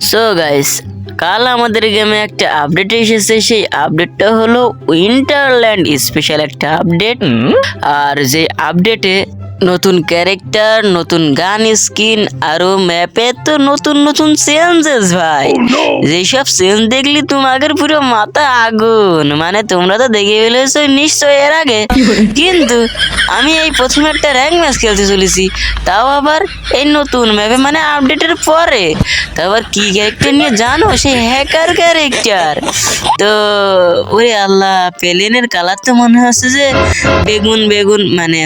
So guys কাল আমাদের গেমে একটা আপডেট এসেছে। সেই আপডেটটা হলো উইন্টারল্যান্ড স্পেশাল একটা আপডেট আর যে আপডেটে নতুন ক্যারেক্টার নতুন গান স্কিন আরও ম্যাপে তো নতুন নতুন চেঞ্জেস ভাই। যেসব চেঞ্জ দেখলি তোমাদের পুরো মাথা আগুন। মানে তোমরা তো দেখে ফেলেছো নিশ্চয় এর আগে। কিন্তু আমি এই প্রথমে একটা র্যাঙ্ক ম্যাচ খেলতে চলেছি। তাও আবার এই নতুন ম্যাপে মানে আপডেটের পরে। তো আবার কি ক্যারেক্টার নিয়ে জানো? সেই হ্যাকার ক্যারেক্টার তো ওরে আল্লাহ প্লেনের কালার তো মনে হচ্ছে যে বেগুন বেগুন মানে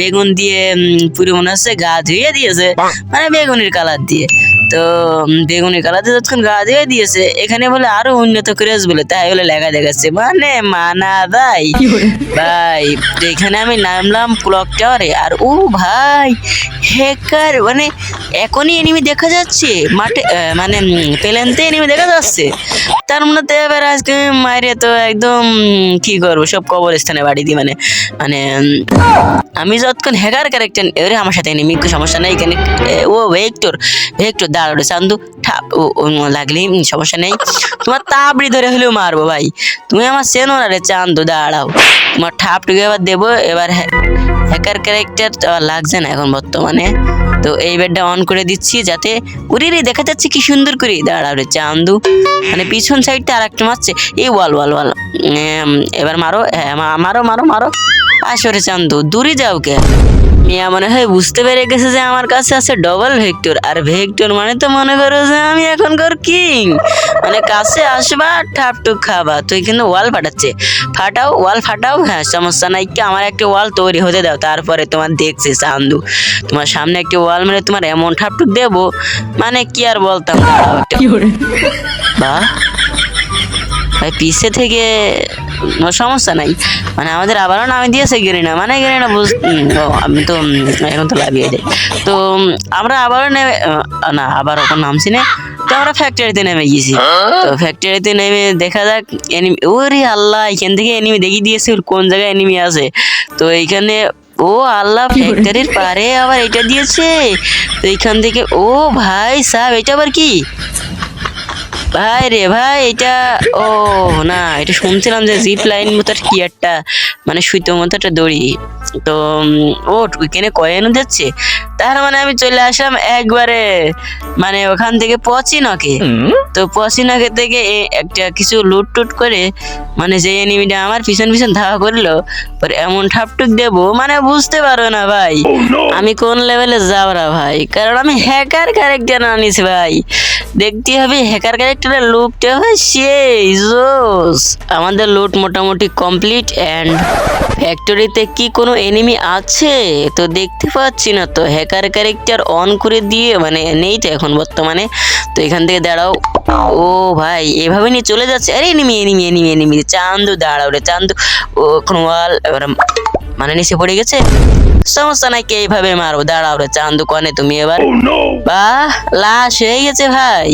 বেগুন দিয়ে উম, পুরো মনে হচ্ছে গা ধুয়ে দিয়েছে। মানে বেগুনের কালার দিয়ে। তো বেগুনি কালার দিয়ে যতক্ষণ গা ধুয়ে দিয়েছে এখানে বলে আরও উন্নত করে বলে তাই বলে লেখা দেখাচ্ছে। মানে মানা ভাই। ভাই এখানে আমি নামলাম ক্লক টাওয়ারে আর ও ভাই হ্যাকার মানে এখনই এনিমি দেখা যাচ্ছে মাঠে মানে প্লেনতে এনিমি দেখা যাচ্ছে। তার মনে তো এবার আজকে মাইরে তো একদম কি করব সব কবরস্থানে বাড়ি দিই মানে মানে আমি যতক্ষণ হ্যাকার ক্যারেক্টার এবারে আমার সাথে এনিমি সমস্যা নেই এখানে ও ভেক্টর ভেক্টর দাঁড়াল। চান্দু ঠাপ লাগলে? সমস্যা নেই। তোমার তাবড়ি ধরে হলেও মারবো ভাই। তুমি আমার চেনো না রে চান্দু, দাঁড়াও। তোমার ঠাপ টুকে এবার দেবো, এবার হ্যাকার ক্যারেক্টার লাগছে না এখন বর্তমানে। তো এই বেডটা অন করে দিচ্ছি যাতে উড়ি রে দেখা যাচ্ছে কি সুন্দর করে। দাঁড়াও রে চান্দু। মানে পিছন সাইডটা আর একটা মারছে। এই ওয়াল ওয়াল ওয়াল। এবার মারো হ্যাঁ মারো মারো মারো। আসরে চান্দু, দূরে যাও কে? মিয়া মনে হয় বুঝতে পেরে গেছে যে আমার কাছে আছে ডবল ভেক্টর আর ভেক্টর মানে তো মনে করো যে আমি এখনকার কিং মানে কাছে আসবা ঠাপটুক খাবা। তুই কিন্তু ওয়াল ফাটাচ্ছে। ফাটাও ওয়াল ফাটাও হ্যাঁ সমস্যা নাই। কি আমার একটা ওয়াল তৈরি হতে দাও তারপরে তোমার দেখছি চান্দু তোমার সামনে একটা ওয়াল মানে তোমার এমন ঠাপটুক দেবো। মানে কি আর বলতাম? বাহ ভাই পিসে থেকে সমস্যা নাই। মানে আমাদের আবারও নামে দিয়েছে গেরিনা। মানে গেরিনা বুঝ আমি তো এখন তো লাগিয়ে যাই তো আমরা আবারও নেমে না আবার ওখানে নামছি না তো আমরা ফ্যাক্টরিতে নেমে গেছি তো ফ্যাক্টরিতে নেমে দেখা যাক এনিমি ওরে আল্লাহ এখান থেকে এনিমি দেখিয়ে দিয়েছে ওর কোন জায়গায় এনিমি আছে। তো এইখানে ও আল্লাহ ফ্যাক্টরির পারে আবার এটা দিয়েছে। তো এখান থেকে ও ভাই সাহেব এটা আবার কি? ভাই রে ভাই, এটা, ও, না, এটা শুনছিলাম যে জিপ লাইন মতো কি একটা মানে সুইতো মতো একটা দড়ি। তো ও ওইখানে কয়েনও দিচ্ছে তার মানে আমি চলে আসলাম একবারে মানে ওখান থেকে পচিনকে। তো পচিনকে থেকে একটা কিছু লুট টুট করে মানে যে এনিমিটা আমার পিছন পিছন ধাওয়া করল পরে এমন ঠাপটুক দেবো মানে বুঝতে পারো না ভাই। আমি কোন লেভেলে যাবরা ভাই? কারণ আমি হ্যাকার ক্যারেক্টার আনিস ভাই। দেখতে হবে হ্যাকার ক্যারেক্টারের লুকটা হবে সেই জোস আমাদের লুট মোটামুটি কমপ্লিট অ্যান্ড ফ্যাক্টরিতে কি কোনো এনিমি আছে? তো দেখতে পাচ্ছি না তো হ্যাকার ক্যারেক্টার অন করে দিয়ে মানে নেই তো এখন বর্তমানে। তো এখান থেকে দাঁড়াও। ও ভাই, এভাবে নিয়ে চলে যাচ্ছে। আরে enemy enemy enemy enemy. Chandu, দাঁড়াও রে, চান্দু। ও এখন ওয়াল মানে নিচে পড়ে গেছে? সমস্যা নাই কে এইভাবে মারো দাঁড়াও রে চান্দু কনে তুমি এবার। বাহ লাশ হয়ে গেছে ভাই।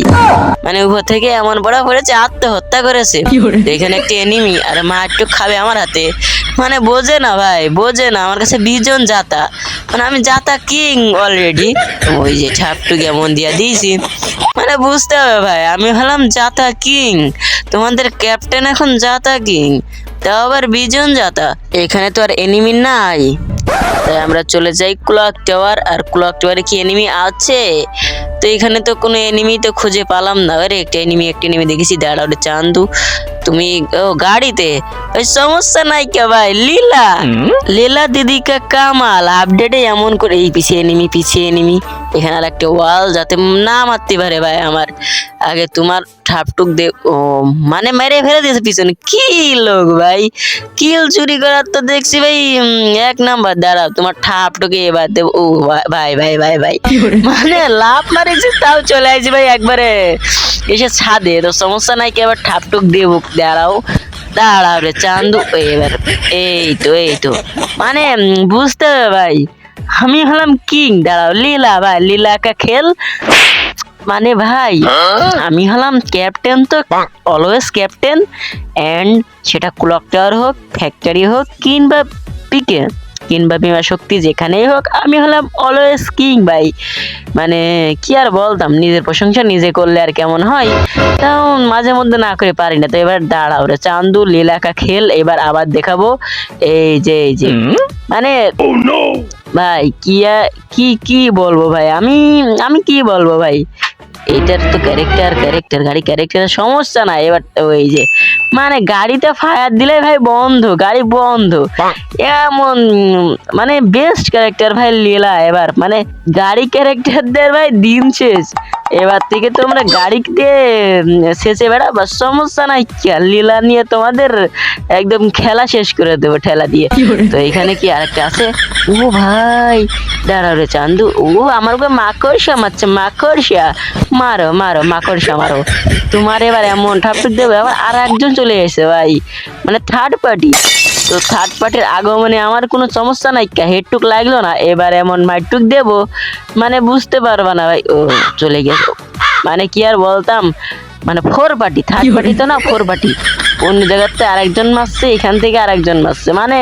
মানে উপর থেকে এমন বড় পড়েছে আত্মহত্যা করেছে। এখানে একটি এনিমি আর মা একটু খাবে আমার হাতে। মানে বোঝে না ভাই বোঝে না আমার কাছে বিজন জাতা মানে আমি জাতা কিং অলরেডি ওই যে ঠাপটু কেমন দিয়া দিয়েছি। মানে বুঝতে হবে ভাই আমি হলাম জাতা কিং তোমাদের ক্যাপ্টেন এখন জাতা কিং তাও আবার বিজন যাতা। এখানে তো আর এনিমি নাই। তাই আমরা চলে যাই ক্লক টাওয়ার আর ক্লক টাওয়ারে কি এনিমি আছে? তো এখানে তো কোনো এনিমি তো খুঁজে পেলাম না। আরে একটা এনিমি একটা এনিমি দেখেছি। দাঁড়াও রে চান্দু। তুমি ও গাড়িতে? ওই সমস্যা নাই কে ভাই? লীলা। লীলা দিদি কা কামাল। আপডেটে এমন করে এই পিছিয়ে এনিমি পিছিয়ে এনিমি এখানে আর একটা ওয়াল যাতে না মারতে পারে ভাই আমার। আগে তোমার ঠাপটুক দে ও মানে মেরে ফেলে দিয়েছে পিছনে। কি লোক ভাই? কিল চুরি করার তো দেখছি ভাই এক নাম্বার দাঁড়াও তোমার ঠাপটুকে এবার দেব। ও ভাই ভাই ভাই ভাই। মানে লাভ মারেছি তাও চলে আসছি ভাই একবারে। এসে ছাদে তো সমস্যা নাই কি এবার ঠাপটুক দেবো। দাঁড়াও দাঁড়াও রে চান্দু এবার এই তো এই তো। মানে বুঝতে হবে ভাই আমি হলাম কিং দাঁড়াও লীলা ভাই লীলা কা খেল। মানে ভাই আমি হলাম ক্যাপ্টেন তো অলওয়েজ ক্যাপ্টেন। অ্যান্ড সেটা ক্লক টাওয়ার হোক ফ্যাক্টরি হোক কিংবা পিকে। কিংবা বিমা শক্তি যেখানেই হোক আমি হলাম অলওয়েজ কিং ভাই। মানে কি আর বলতাম নিজের প্রশংসা নিজে করলে আর কেমন হয়? তাও মাঝে মধ্যে না করে পারি না। তো এবার দাঁড়াও রে চান্দু লীলাকা খেল এবার আবার দেখাবো। এই যে এই যে। মানে ভাই কি কি কি বলব ভাই? আমি আমি কি বলব ভাই? এটার তো ক্যারেক্টার ক্যারেক্টার গাড়ি ক্যারেক্টারের সমস্যা না এবার ওই যে মানে গাড়িতে ফায়ার দিলে ভাই বন্ধ গাড়ি বন্ধ। এমন মানে বেস্ট ক্যারেক্টার ভাই লীলা এবার। মানে গাড়ি ক্যারেক্টারদের ভাই দিন শেষ। এবার থেকে তোমরা গাড়িতে শেষে বেড়াবা। সমস্যা নাই লীলা নিয়ে তোমাদের একদম খেলা শেষ করে দেবো ঠেলা দিয়ে। তো এখানে কি আরেকটা আছে? ও ভাই দাঁড়াও রে চান্দু। ও আমার উপরে মাকড়সা মারছে মাকড়সা। মারো মারো মাকড়সা মারো। তোমার এবার এমন ঠাপুর দেবে আবার আর একজন চলে এসে ভাই। মানে থার্ড পার্টি তো থার্ড পার্টির আগমনে আমার কোনো সমস্যা নাই কা হেডটুক লাগল না এবার এমন মাইটুক দেব মানে বুঝতে পারবা না ভাই ও চলে গেছে। মানে কি আর বলতাম মানে ফোর পার্টি থার্ড পার্টি তো না ফোর পার্টি অন্য জায়গাতে আরেকজন মারছে এখান থেকে আরেকজন মারছে মানে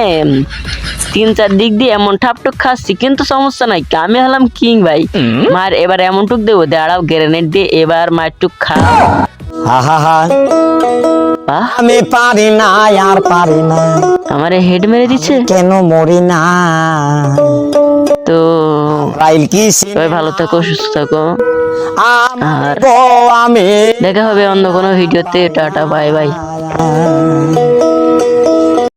তিন চার দিক দিয়ে এমন ঠাপটুক খাচ্ছি কিন্তু সমস্যা নাই আমি হলাম কিং ভাই। মার এবার এমন টুক দেবো দাঁড়াও গ্রেনেড দিয়ে এবার মারটুক খাও আহা বাহ আমি পারি না আর পারি না। আমারে হেড মেরে দিচ্ছে? কেন মরি না? তো রাইল কি সবাই ভালো থাকো সুস্থ থাকো। আর আমি দেখা হবে অন্য কোনো ভিডিওতে টাটা বাই বাই।